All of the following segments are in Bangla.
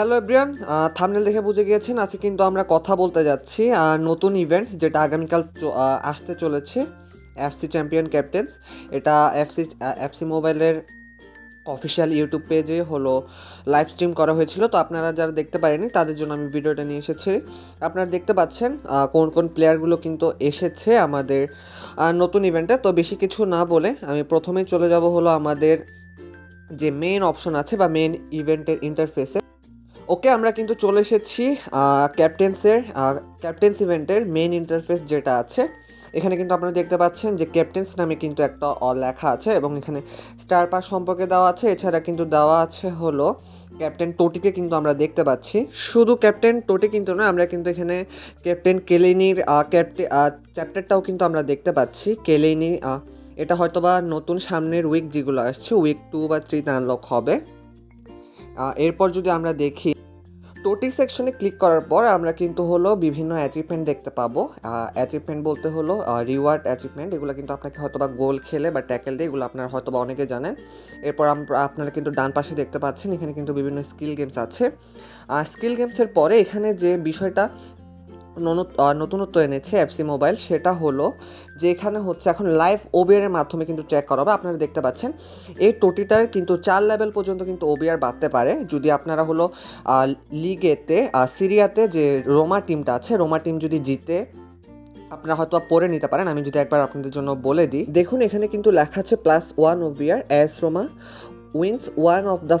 হ্যালো এভরিয়ান থামনেল দেখে বুঝে গিয়েছেন, আজকে কিন্তু আমরা কথা বলতে যাচ্ছি নতুন ইভেন্ট যেটা আগামীকাল আসতে চলেছে এফসি চ্যাম্পিয়ন ক্যাপ্টেন্স এটা এফসি এফসি মোবাইলের অফিসিয়াল ইউটিউব পেজে হলো লাইভ স্ট্রিম করা হয়েছিল, তো আপনারা যারা দেখতে পারেনি, তাদের জন্য আমি ভিডিওটা নিয়ে এসেছি। আপনারা দেখতে পাচ্ছেন কোন কোন প্লেয়ারগুলো কিন্তু এসেছে আমাদের নতুন ইভেন্টে তো বেশি কিছু না বলে, আমি প্রথমেই চলে যাব হলো আমাদের যে মেন অপশন আছে বা মেন ইভেন্টের ইন্টারফেসে ওকে আমরা কিন্তু চলে এসেছি ক্যাপ্টেন্সের ক্যাপ্টেন্স ইভেন্টের মেন ইন্টারফেস যেটা আছে। এখানে কিন্তু আপনারা দেখতে পাচ্ছেন যে ক্যাপ্টেন্স নামে কিন্তু একটা লেখা আছে এবং এখানে স্টার পাস সম্পর্কে দেওয়া আছে। এছাড়া কিন্তু দেওয়া আছে হলো ক্যাপ্টেন টোটিকে কিন্তু আমরা দেখতে পাচ্ছি। শুধু ক্যাপ্টেন টোটি কিন্তু নয়, আমরা কিন্তু এখানে ক্যাপ্টেন কেলেনির ক্যাপ্টেন চ্যাপ্টারটাও কিন্তু আমরা দেখতে পাচ্ছি। কেলেনি এটা হয়তোবা নতুন সামনের উইক যেগুলো আসছে উইক টু বা থ্রিতে আনলক হবে। এরপর যদি আমরা দেখি টোটি সেকশনে ক্লিক করার পর আমরা কিন্তু হলো বিভিন্ন অ্যাচিভমেন্ট দেখতে পাবো। অ্যাচিভমেন্ট বলতে হলো রিওয়ার্ড অ্যাচিভমেন্ট এগুলো কিন্তু আপনাকে হয়তোবা গোল খেলে বা ট্যাকেল দিয়ে এগুলো আপনারা হয়তোবা অনেকে জানেন। এরপর আপনারা কিন্তু ডান পাশে দেখতে পাচ্ছেন, এখানে কিন্তু বিভিন্ন স্কিল গেমস আছে। স্কিল গেমসের পরে এখানে যে বিষয়টা নতুনত্ব এনেছে এফসি মোবাইল সেটা হলো যে এখানে হচ্ছে এখন লাইভ ওবিআরের মাধ্যমে কিন্তু চেক করা হবে আপনারা দেখতে পাচ্ছেন, এই টোটিটার কিন্তু চার লেভেল পর্যন্ত কিন্তু ওবিআর বাড়তে পারে। যদি আপনারা হলো লিগেতে সিরিয়াতে যে রোমা টিমটা আছে রোমা টিম যদি জিতে আপনারা হয়তো পড়ে নিতে পারেন। আমি যদি একবার আপনাদের জন্য বলে দিই, দেখুন এখানে কিন্তু লেখা আছে plus one over AS Roma wins one of the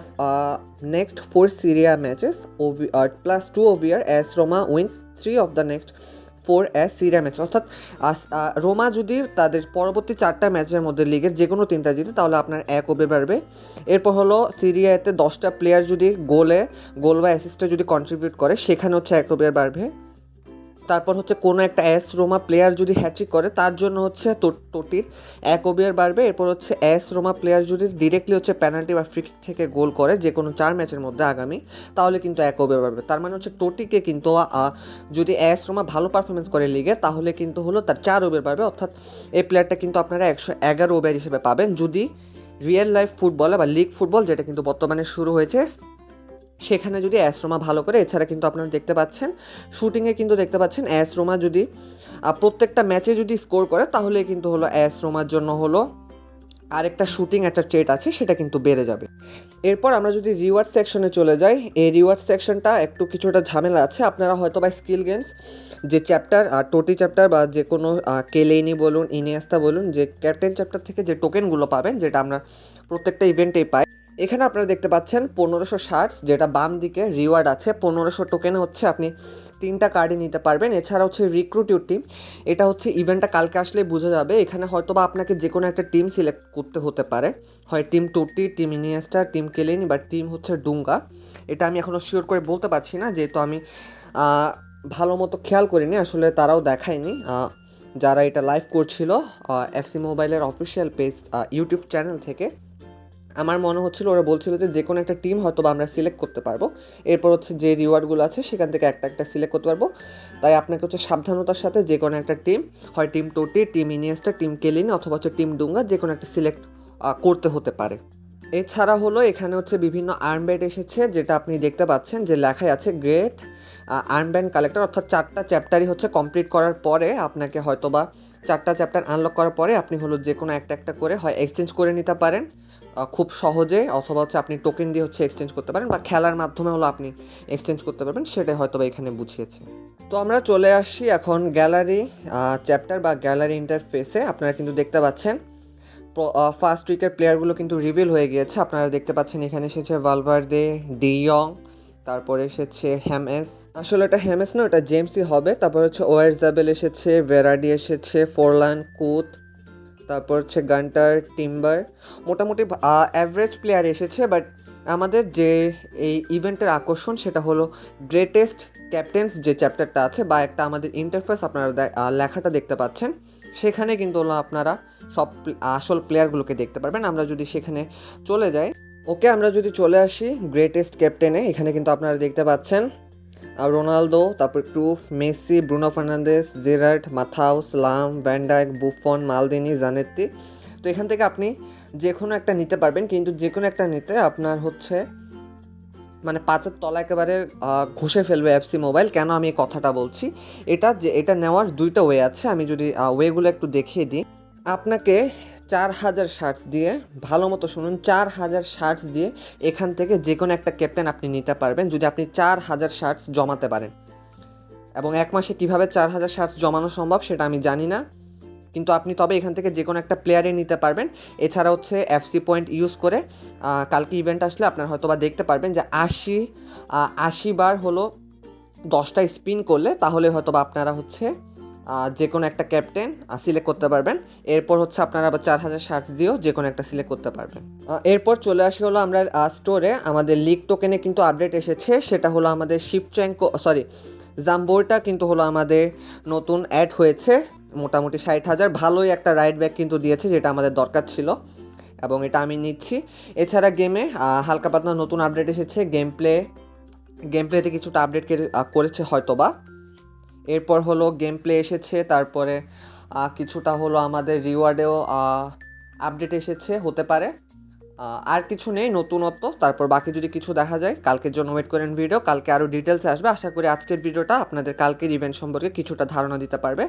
next four Serie A matches plus two over AS Roma wins three of the next four AS Serie A match অর্থাৎ রোমা যদি তাদের পরবর্তী চারটা ম্যাচের মধ্যে লিগের যে কোনো তিনটা জিতে, তাহলে আপনার এক ওবে বাড়বে। এরপর হলো সিরিয়াতে দশটা প্লেয়ার যদি গোলে গোল বা অ্যাসিস্টে যদি কন্ট্রিবিউট করে, সেখানে হচ্ছে এক ওভার বাড়বে। তারপর হচ্ছে কোনো একটা অ্যাস রোমা প্লেয়ার যদি হ্যাট্রিক করে, তার জন্য হচ্ছে টোটির এক ওভার বাড়বে। এরপর হচ্ছে অ্যাস রোমা প্লেয়ার যদি ডিরেক্টলি হচ্ছে পেনাল্টি বা ফ্রি থেকে গোল করে যে কোনো চার ম্যাচের মধ্যে আগামী, তাহলে কিন্তু এক ওভার বাড়বে। তার মানে হচ্ছে টোটিকে কিন্তু যদি এস রোমা ভালো পারফরমেন্স করে লিগে তাহলে কিন্তু হলো তার চার ওভার বাড়বে। অর্থাৎ এই প্লেয়ারটা কিন্তু আপনারা একশো এগারো ওভার হিসেবে পাবেন। যদি রিয়েল লাইফ ফুটবলে বা লিগ ফুটবল যেটা কিন্তু বর্তমানে শুরু হয়েছে সেখানে যদি অ্যাস্ট্রোমা ভালো করে, এছাড়া কিন্তু আপনারা দেখতে পাচ্ছেন, শুটিংয়ে কিন্তু দেখতে পাচ্ছেন অ্যাস্ট্রোমা যদি প্রত্যেকটা ম্যাচে যদি স্কোর করে, তাহলে কিন্তু হলো অ্যাস্ট্রোমার জন্য হলো আরেকটা শুটিং, একটা ট্রেট আছে, সেটা কিন্তু বেড়ে যাবে। এরপর আমরা যদি রিওয়ার্ড সেকশনে চলে যাই, এই রিওয়ার্ড সেকশনটা একটু কিছুটা ঝামেলা আছে, আপনারা হয়তো বা স্কিল গেমস, যে চ্যাপ্টার টোটি চ্যাপ্টার বা যে কোনো কেলেনি বলুন, ইনিয়াস্তা বলুন, যে ক্যাপ্টেন চ্যাপ্টার থেকে যে টোকেনগুলো পাবেন, যেটা আমরা প্রত্যেকটা ইভেন্টেই পাই এখানে আপনারা দেখতে পাচ্ছেন পনেরোশো শার্টস যেটা বাম দিকে রিওয়ার্ড আছে। পনেরোশো টোকেনে হচ্ছে আপনি তিনটা কার্ডই নিতে পারবেন। এছাড়া হচ্ছে রিক্রুটিভ টিম এটা হচ্ছে ইভেন্টটা কালকে আসলে বোঝা যাবে। এখানে হয়তো বা আপনাকে যে কোনো একটা টিম সিলেক্ট করতে হতে পারে। হয় টিম টুটি টিম ইনিয়েস্টা টিম কেলেনি বা টিম হচ্ছে ডুঙ্গা এটা আমি এখনও শিওর করে বলতে পারছি না, যেহেতু আমি ভালো মতো খেয়াল করিনি। আসলে তারাও দেখায়নি। যারা এটা লাইভ করছিল এফসি মোবাইলের অফিসিয়াল পেজ ইউটিউব চ্যানেল থেকে। আমার মনে হচ্ছিল ওরা বলছিল যে যে কোনো একটা টিম হয়তো আমরা সিলেক্ট করতে পারব। এরপর হচ্ছে যে রিওয়ার্ডগুলো আছে, সেখান থেকে একটা একটা সিলেক্ট করতে পারব। তাই আপনাকে হচ্ছে সাবধানতার সাথে যে কোনো একটা টিম হয় team Totti team Iniesta team Klein, অথবা হচ্ছে টিম ডুঙ্গা, যে কোনো একটা সিলেক্ট করতে হতে পারে। এছাড়া হলো এখানে হচ্ছে বিভিন্ন আর্মব্যান্ড এসেছে, যেটা আপনি দেখতে পাচ্ছেন যে লেখাই আছে গ্রেট আর্মব্যান্ড কালেক্টর অর্থাৎ চারটা চ্যাপ্টারই হচ্ছে কমপ্লিট করার পরে আপনাকে হয়তোবা চারটা চ্যাপ্টার আনলক করার পরে আপনি হলো যে কোনো একটা একটা করে হয় এক্সচেঞ্জ করে নিতে পারেন খুব সহজে অথবা হচ্ছে আপনি টোকেন দিয়ে হচ্ছে এক্সচেঞ্জ করতে পারেন বা খেলার মাধ্যমে হলো আপনি এক্সচেঞ্জ করতে পারবেন, সেটাই হয়তো এখানে বুঝিয়েছে। তো আমরা চলে আসছি এখন গ্যালারি চ্যাপ্টার বা গ্যালারি ইন্টারফেসে আপনারা কিন্তু দেখতে পাচ্ছেন ফার্স্ট উইকের প্লেয়ারগুলো কিন্তু রিভিল হয়ে গিয়েছে। আপনারা দেখতে পাচ্ছেন এখানে এসেছে ভালভার্দে ডিয়ং তারপরে এসেছে হ্যামএস আসলে এটা হ্যামএস না, ওটা জেমসই হবে। তারপর হচ্ছে ওয়ারজাবেল এসেছে ভেরাডি এসেছে ফোরলান কুথ তারপর হচ্ছে গান্টার টিম্বার মোটামুটি অ্যাভারেজ প্লেয়ার এসেছে বাট আমাদের যে এই ইভেন্টের আকর্ষণ, সেটা হলো গ্রেটেস্ট ক্যাপ্টেন্স যে চ্যাপ্টারটা আছে, বা একটা আমাদের ইন্টারফেস আপনারা লেখাটা দেখতে পাচ্ছেন। সেখানে কিন্তু আপনারা সব আসল প্লেয়ারগুলোকে দেখতে পারবেন। আমরা যদি সেখানে চলে যাই, ওকে আমরা যদি চলে আসি গ্রেটেস্ট ক্যাপ্টেনে এখানে কিন্তু আপনারা দেখতে পাচ্ছেন রোনালদো, তারপর Cruyff, Messi, Bruno Fernandes Gerrard, Matthaus, Lahm Van Dijk Buffon, মালদিনি, জানেত্তি। তো এখান থেকে আপনি যে কোনো একটা নিতে পারবেন, কিন্তু যে কোনো একটা নিতে আপনার হচ্ছে মানে পাঁচের তলা একেবারে ঘষে ফেলবে এফসি মোবাইল কেন আমি এই কথাটা বলছি? এটা যে, এটা নেওয়ার দুইটা ওয়ে আছে। আমি যদি ওয়েগুলো একটু দেখিয়ে দিই। আপনাকে চার হাজার শার্টস দিয়ে, ভালো মতো শুনুন, চার হাজার শার্টস দিয়ে এখান থেকে যে কোনো একটা ক্যাপ্টেন আপনি নিতে পারবেন, যদি আপনি চার হাজার শার্টস জমাতে পারেন। এবং এক মাসে কীভাবে চার হাজার শার্টস জমানো সম্ভব সেটা আমি জানি না। কিন্তু আপনি তবে এখান থেকে যে কোনো একটা প্লেয়ারে নিতে পারবেন। এছাড়া হচ্ছে এফসি পয়েন্ট ইউজ করে কালকে ইভেন্ট আসলে আপনারা হয়তো বা দেখতে পারবেন যে আশি আশি বার হলো দশটা স্পিন করলে তাহলে হয়তো বা আপনারা হচ্ছে যে কোনো একটা ক্যাপ্টেন সিলেক্ট করতে পারবেন। এরপর হচ্ছে আপনারা আবার চার হাজার শার্টস দিয়েও যে কোনো একটা সিলেক্ট করতে পারবেন। এরপর চলে আসি হলো আমরা স্টোরে আমাদের লিগ টোকেনে কিন্তু আপডেট এসেছে। সেটা হলো আমাদের শিবচ্যাঙ্কো সরি জাম্বোরটা কিন্তু হলো আমাদের নতুন অ্যাড হয়েছে। মোটামুটি ষাট হাজার। ভালোই একটা রাইড ব্যাক কিন্তু দিয়েছে, যেটা আমাদের দরকার ছিল। এবং এটা আমি নিচ্ছি। এছাড়া গেমে হালকা পাতলা নতুন আপডেট এসেছে। গেম প্লে গেম প্লেতে কিছুটা আপডেট করেছে হয়তো বা এরপর হলো গেম প্লে এসেছে, তারপরে কিছুটা হলো আমাদের রিওয়ার্ডেও আপডেট এসেছে, হতে পারে। আর কিছু নেই, নতুনত্ব। তারপর বাকি যদি কিছু দেখা যায়, কালকের জন্য ওয়েট করেন ভিডিও কালকে আরও ডিটেলসে আসবে। আশা করি আজকের ভিডিওটা আপনাদের কালকের ইভেন্ট সম্পর্কে কিছুটা ধারণা দিতে পারবে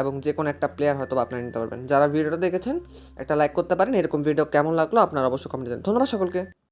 এবং যে কোনো একটা প্লেয়ার হয়তো আপনারা নিতে পারবেন। যারা ভিডিওটা দেখেছেন, একটা লাইক করতে পারেন। এরকম ভিডিও কেমন লাগল আপনারা অবশ্যই কমেন্ট ধন্যবাদ সকলকে।